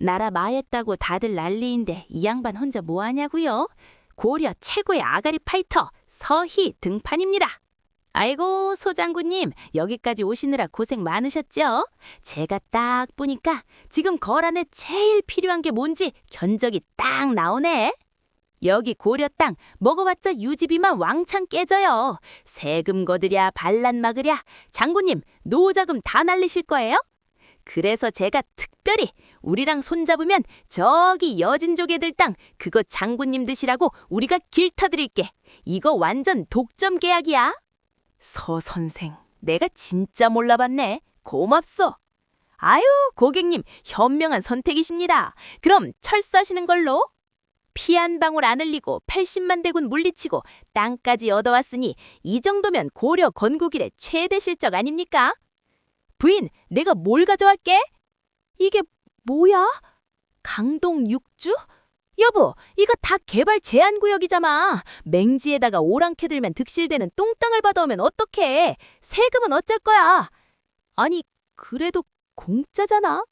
나라 마했다고 다들 난리인데 이 양반 혼자 뭐 하냐고요? 고려 최고의 아가리 파이터 서희 등판입니다. 아이고 소장군님 여기까지 오시느라 고생 많으셨죠? 제가 딱 보니까 지금 거란에 제일 필요한 게 뭔지 견적이 딱 나오네. 여기 고려 땅 먹어봤자 유지비만 왕창 깨져요. 세금 거드랴 반란 막으랴 장군님 노자금 다 날리실 거예요? 그래서 제가 특별히 우리랑 손잡으면 저기 여진족애들 땅 그거 장군님 드시라고 우리가 길 타드릴게. 이거 완전 독점 계약이야. 서 선생, 내가 진짜 몰라봤네. 고맙소. 아유, 고객님, 현명한 선택이십니다. 그럼 철수하시는 걸로. 피 한 방울 안 흘리고 80만 대군 물리치고 땅까지 얻어왔으니 이 정도면 고려 건국일의 최대 실적 아닙니까? 부인, 내가 뭘 가져갈게? 이게 뭐야? 강동 육주? 여보, 이거 다 개발 제한 구역이잖아. 맹지에다가 오랑캐 들면 득실되는 똥땅을 받아오면 어떡해? 세금은 어쩔 거야? 아니, 그래도 공짜잖아.